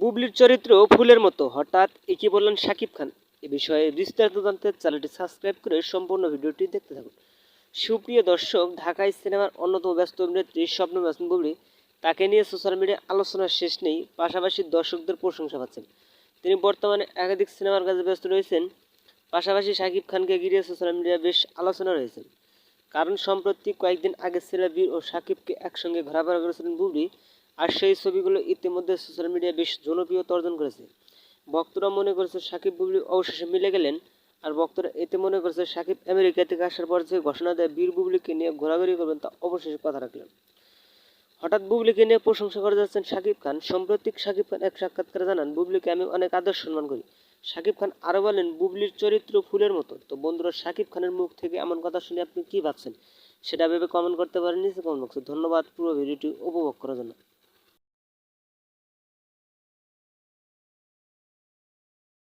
বুবলির চরিত্র ফুলের মতো। হঠাৎ একে বললেন শাকিব খান। এ বিষয়ে বিস্তারিত জানতে চ্যানেলটি সাবস্ক্রাইব করে সম্পূর্ণ ভিডিওটি দেখতে থাকুন। সুপ্রিয় দর্শক, ঢাকায় সিনেমার অন্যতম ব্যস্ত অভিনেত্রী স্বপ্ন মাসুম বুবলি, তাকে নিয়ে সোশ্যাল মিডিয়ায় আলোচনার শেষ নেই, পাশাপাশি দর্শকদের প্রশংসা পাচ্ছেন। তিনি বর্তমানে একাধিক সিনেমার কাজে ব্যস্ত রয়েছেন, পাশাপাশি শাকিব খানকে ঘিরে সোশ্যাল মিডিয়ায় বেশ আলোচনা রয়েছে। কারণ সম্প্রতি কয়েকদিন আগে সিনেবীর ও শাকিবকে একসঙ্গে ঘোরাফেরা করেছিলেন বুবলি আর সেই ছবিগুলো ইতিমধ্যে সোশ্যাল মিডিয়ায় বেশ জনপ্রিয়তা অর্জন করেছে। ভক্তরা মনে করেছে সাকিব বুবলি অবশেষে মিলে গেলেন আর ভক্তরা এতে মনে করেছে সাকিব আমেরিকা থেকে আসার পর যে ঘোষণা দেয় বীর বুবলিকে নিয়ে ঘোরাঘুরি করবেন তা অবশেষে কথা রাখলেন। হঠাৎ বুবলিকে নিয়ে প্রশংসা করে যাচ্ছেন শাকিব খান। সাম্প্রতিক শাকিব খান এক সাক্ষাৎকারে জানান, বুবলিকে আমি অনেক আদর সম্মান করি। শাকিব খান আরও বলেন, বুবলির চরিত্র ফুলের মতো। তো বন্ধুরা শাকিব খানের মুখ থেকে এমন কথা শুনে আপনি কী ভাবছেন? সেটা ভেবে কমেন্ট করতে পারেন নিচে কমেন্ট বক্সে ধন্যবাদ পুরো ভিডিওটি উপভোগ করার জন্য।